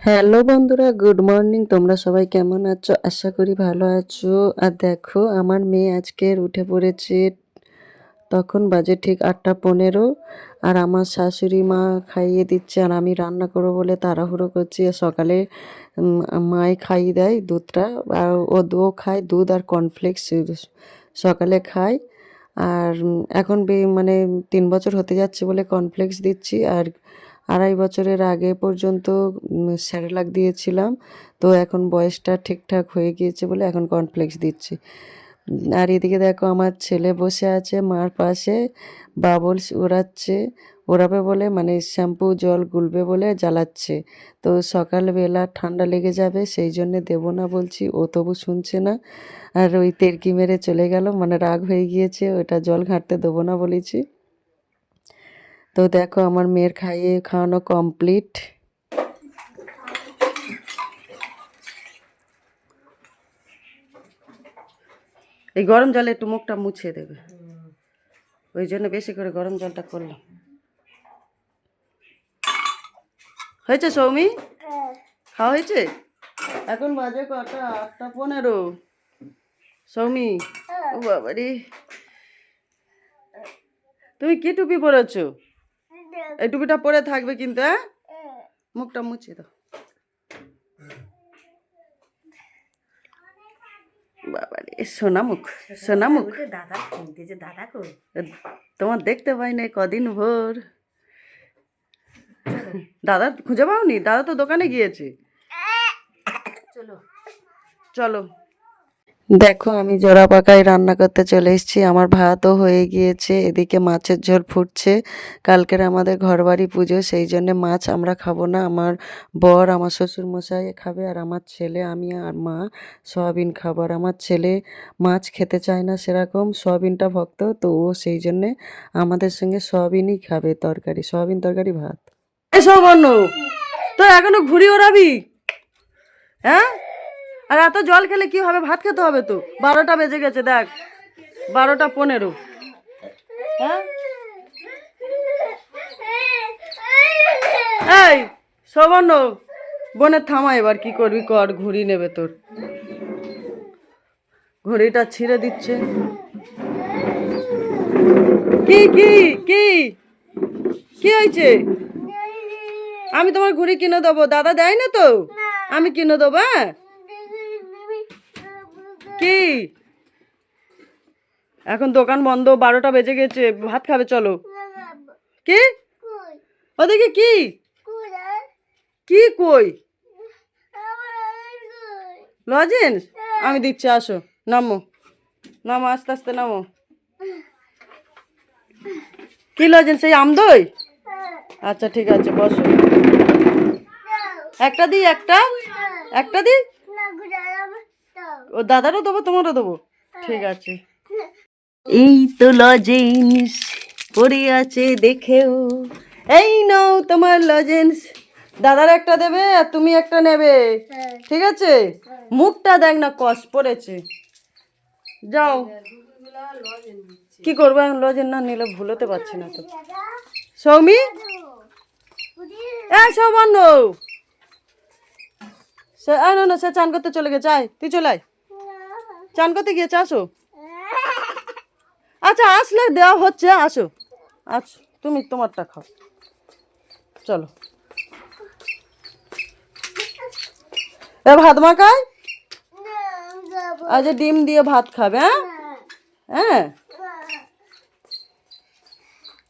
Hello বন্ধুরা, good morning. তোমরা সবাই কেমন আছো? আশা করি ভালো আছো। আর দেখো, আমার মেয়ে আজকের উঠে পড়েছে তখন বাজে ঠিক আটটা পনেরো। আর আমার শাশুড়ি মা খাইয়ে দিচ্ছে আর আমি রান্না করব বলে তাড়াহুড়ো করছি। আর সকালে মাই খাইয়ে দেয় দুধটা। আর ও ও খায় দুধ আর কর্নফ্লেক্স সকালে খায়। আর এখন মানে তিন বছর হতে যাচ্ছে বলে কর্নফ্লেক্স দিচ্ছি। আর আড়াই বছরের আগে পর্যন্ত স্যারেলাক দিয়েছিলাম। তো এখন বয়সটা ঠিকঠাক হয়ে গিয়েছে বলে এখন কর্নফ্লেক্স দিচ্ছি। আর এদিকে দেখো আমার ছেলে বসে আছে, মার পাশে বাবল ওড়াচ্ছে ওড়াবে বলে মানে শ্যাম্পু জল গুলবে বলে জ্বালাচ্ছে। তো সকালবেলা ঠান্ডা লেগে যাবে, সেই জন্যে দেবো না বলছি, ও তবু শুনছে না। আর ওই তেরকি মেরে চলে গেল মানে রাগ হয়ে গিয়েছে, ওটা জল ঘাঁটতে দেবো না বলেছি। তো দেখো আমার মেয়ের খাইয়ে খাওয়ানো কমপ্লিট এই গরম জলে একটু মুখটা মুছে দেবে। ওই জন্য বেশি করে গরম জলটা করলাম। হয়েছে সৌমি? খাওয়া হয়েছে? এখন বাজে কটা? আটটা পনেরো। সৌমি? ও বাবারি। তুমি কি টুপি পরেছো? এই টুপিটা পরে থাকবে কিন্তু হ্যাঁ? মুখটা মুছে দাও। বাবারে সোনা মুখ সোনা মুখ। দাদা কো। তোমার দেখতে পাই না কদিন ভোর। দাদা খুঁজে পাওনি? দাদা তো দোকানে গিয়েছে। চলো। চলো। দেখো, আমি জোড়া পাকায় রান্না করতে চলে এসেছি। আমার ভাতও হয়ে গিয়েছে, এদিকে মাছের ঝোল ফুটছে। কালকের আমাদের ঘরবাড়ি পুজো, সেই জন্য মাছ আমরা খাব না। আমার বর, আমার শ্বশুর মশাই খাবে আর আমার ছেলে, আমি আর মা সয়াবিন খাব। আর আমার ছেলে মাছ খেতে চায় না সেরকম, সয়াবিনটা ভক্ত, তো ও সেই জন্যে আমাদের সঙ্গে সয়াবিনই খাবে তরকারি, সয়াবিন তরকারি ভাত। এসব অন্য তো এখনও ঘুরি ওড়াবি? হ্যাঁ? আর এত জল খেলে কি হবে? ভাত খেতে হবে তো? বারোটা বেজে গেছে, দেখ। বারোটা পনেরো। হ্যাঁ? এই সবর্ণ বোনের থামা এবার, কি করবি কর ঘুড়ি নেবে তোর। ঘড়িটা ছিঁড়ে দিচ্ছে। কি কি কি? কি হয়েছে? আমি তোমার ঘুড়ি কিনে দেবো। দাদা দেয় না তো? আমি কিনে দেবো হ্যাঁ? কি? এখন দোকান বন্ধ, বারোটা বেজে গেছে, ভাত খাবে, চলো। কি? ওদিকে কি? কি কই? লজেন্স আমি দিচ্ছি, আসো, নামো। নামো, আস্তে আস্তে নামো। কি লজেন্স এই আমদই আচ্ছা ঠিক আছে, বসো। একটা দিই, একটা? একটা দিই? ও দাদারও দেবো তোমারও দেবো? ঠিক আছে। এই তো লজেন্স পড়ে আছে দেখেও। এই নাও তোমার লজেন্স। দাদার একটা দেবে আর তুমি একটা নেবে। ঠিক আছে? মুখটা দেখ না কস পড়েছে। যাও। কি করব এখন? লজেন না নিলে ভুলোতে পারছি না তো। সৌমি? এ সৌমান্য! সে না সে চান করতে চলে গেছে। আয় তুই চলে আয়। চান করতে গিয়েছে, আসো। আচ্ছা আসলে দেওয়া হচ্ছে, আসো। আচ্ছা তুমি তোমারটা খাও। চলো। এ ভাত মাখায়? আজ ডিম দিয়ে ভাত খাবে হ্যাঁ? হ্যাঁ?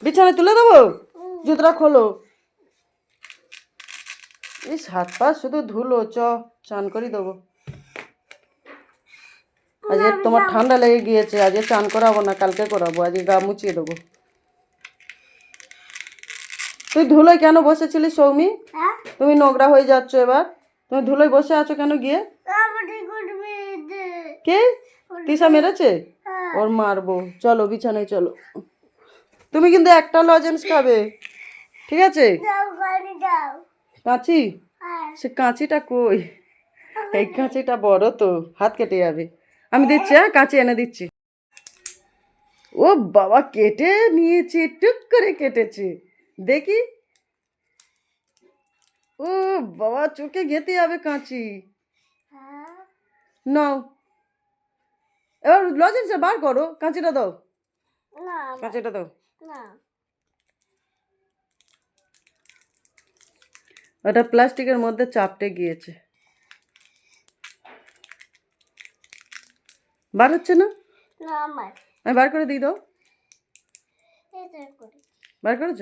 বিছানায় তুলে দেবো? জুতরা খোলো। এই হাত পা শুধু ধুলো, চ, চান করে দেবো। আজকে তোমার ঠান্ডা লেগে গিয়েছে আজকে চান করাবো না কালকে করাবো আজকে গা মুছিয়ে দেবো। তুই ধুলোয় কেন বসেছিলি সৌমি? তুমি নোংরা হয়ে যাচ্ছ এবার। তুমি ধুলোয় বসে আছো কেন গিয়ে? কে? তিসা মেরেছে? ওর মারবো। চলো বিছানায় চলো। তুমি কিন্তু একটা লজেন্স খাবে। ঠিক আছে? কাঁচি? সে কাঁচিটা কই? এই কাঁচিটা বড় তো হাত কেটে যাবে। আমি দিচ্ছি হ্যাঁ কাঁচি এনে দিচ্ছি। ও বাবা কেটে নিয়েছে টুক করে কেটেছে। দেখি। ও বাবা চোখে গেতে যাবে কাঁচি। হ্যাঁ। নাও। এবার লজেন্সে বার করো কাঁচিটা দাও। কাঁচিটা দাও। ওটা প্লাস্টিকের মধ্যে চাপটে গিয়েছে। বার হচ্ছে না? না আমি বার করে দিই দাও। বার করেছ?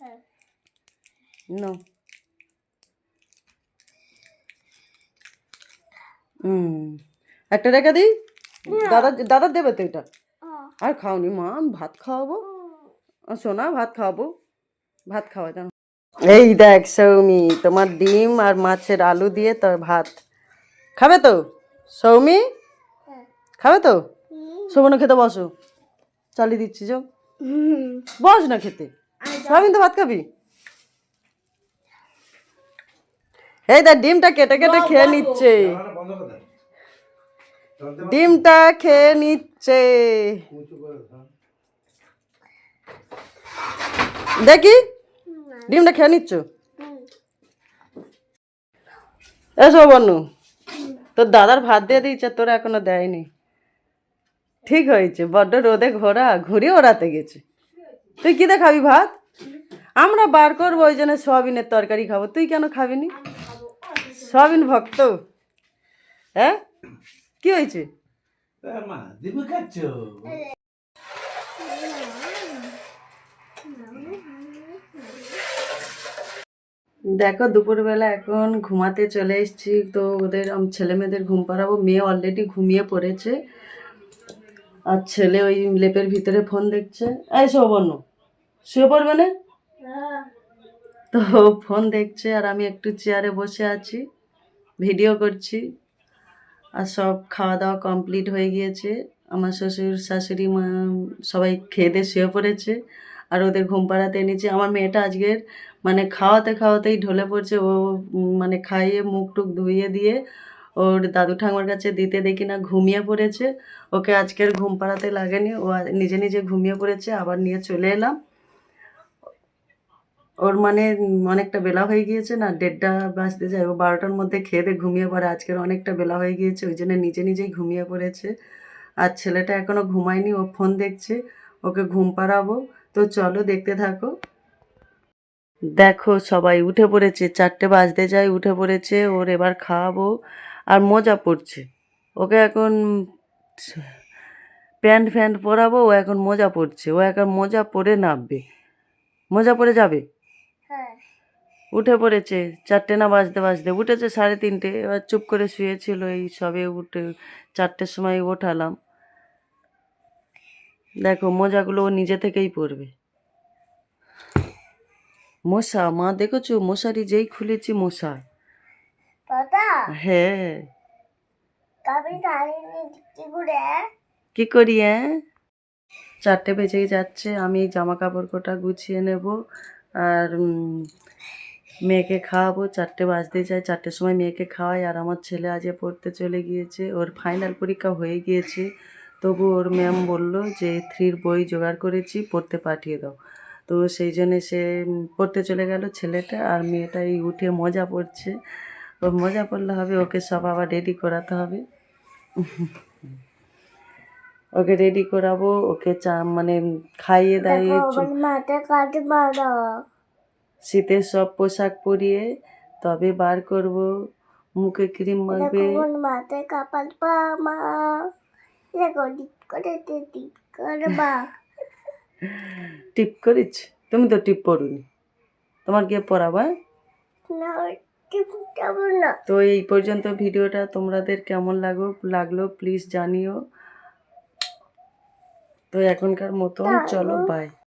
হ্যাঁ। নাও। হুম একটা রেখে দিই? দাদা দাদা দেবে তো এটা। আর খাওনি মা আমি ভাত খাওয়াবো। সোনা ভাত খাওয়াবো। ভাত খাওয়া জানো এই দেখ সৌমি তোমার ডিম আর মাছের আলু দিয়ে তোর ভাত। খাবে তো? সৌমি? খাবে তো? হুম। খেতে বসো। চালিয়ে দিচ্ছি যাও। বস না খেতে। সারাদিন তো ভাত খাবি? এই দেখ ডিমটা কেটে কেটে খেয়ে নিচ্ছে। ডিমটা খেয়ে নিচ্ছে। দেখি? ডিমটা খেয়ে নিচ্ছ? এসো বনু। তোর দাদার ভাত দিয়ে দিয়েছে তোরা এখনও দেয়নি। ঠিক হয়েছে বড্ড রোদে ঘোরা ঘুরে ওড়াতে গেছে। তুই কি খাবি ভাত? আমরা বার করব ওই জন্য সোয়াবিনের তরকারি খাব। তুই কেন খাবিনি? সোয়াবিন ভক্ত। হ্যাঁ? কি হয়েছে? দেখো দুপুরবেলা এখন ঘুমাতে চলে এসেছি তো ওদের ছেলে মেয়েদের ঘুম পাড়াবো। মেয়ে অলরেডি ঘুমিয়ে পড়েছে। আর ছেলে ওই লেপের ভিতরে ফোন দেখছে। এই সৌবর্ণ শুয়ে পড়বে না? তো ফোন দেখছে আর আমি একটু চেয়ারে বসে আছি, ভিডিও করছি আর সব খাওয়া দাওয়া কমপ্লিট হয়ে গিয়েছে। আমার শ্বশুর, শাশুড়ি, মা সবাই খেয়ে দিয়ে শুয়ে পড়েছে আর ওদের ঘুম পাড়াতে এনেছে। আমার মেয়েটা আজকের মানে খাওয়াতে খাওয়াতেই ঢলে পড়ছে। ও মানে খাইয়ে মুখ টুক ধুইয়ে দিয়ে ওর দাদু ঠাকুমার কাছে দিতে দেখি না, ঘুমিয়ে পড়েছে। ওকে আজকের ঘুম পাড়াতে লাগেনি, ও নিজে নিজে ঘুমিয়ে পড়েছে, আবার নিয়ে চলে এলাম। ওর মানে অনেকটা বেলা হয়ে গিয়েছে না, দেড়টা বাজতে যায়, ও বারোটার মধ্যে খেয়ে দিয়ে ঘুমিয়ে পড়ে, আজকের অনেকটা বেলা হয়ে গিয়েছে, ওই জন্য নিজে নিজেই ঘুমিয়ে পড়েছে। আর ছেলেটা এখনও ঘুমায়নি, ও ফোন দেখছে, ওকে ঘুম পাড়াবো। তো চলো দেখতে থাকো। দেখো সবাই, উঠে পড়েছে, চারটে বাজতে যায়, উঠে পড়েছে, ওর এবার খাওয়াবো। আর মজা পড়ছে। ওকে এখন প্যান্ট ফ্যান্ট পরাবো ও এখন মোজা পড়ছে। ও এখন মোজা পরে নামবে। মোজা পরে যাবে? হ্যাঁ। উঠে পড়েছে। চারটে না বাজতে বাজতে উঠেছে সাড়ে তিনটে। এবার চুপ করে শুয়েছিল এই সবে উঠে চারটের সময় ওঠালাম। দেখো মোজাগুলো ও নিজে থেকেই পরবে মশা মা দেখেছ? মশারি যেই খুলেছি মশা হ্যাঁ। কি করে কি করি হ্যাঁ চারটে বেজেই যাচ্ছে আমি জামা কাপড় কোটা গুছিয়ে নেব আর মেয়েকে খাওয়াবো। চারটে বাজতে যায় চারটের সময় মেয়েকে খাওয়াই। আর আমার ছেলে আজকে পড়তে চলে গিয়েছে ওর ফাইনাল পরীক্ষা হয়ে গিয়েছে। তবু ওর ম্যাম বলল যে থ্রির বই জোগাড় করেছি পড়তে পাঠিয়ে দাও। তো সেই জন্যে সে পড়তে চলে গেল ছেলেটা। আর মেয়েটা এই উঠে মজা পড়ছে ও মজা পড়লে হবে ওকে সব আবার রেডি করাতে হবে। ওকে রেডি করাবো ওকে চা মানে খাইয়ে কাটে শীতের সব পোশাক পরিয়ে তবে বার করব মুখে ক্রিম মাখবে। মাথায় কাপাল পা মা টিপ করে টিপ টিপ করিস? তুমি তো টিপ পড়ুনি। তোমার গিয়ে পড়াবো? না তো এই পর্যন্ত ভিডিওটা তোমাদের কেমন লাগো লাগল প্লিজ জানিও। তো এখনকার মতন চলো বাই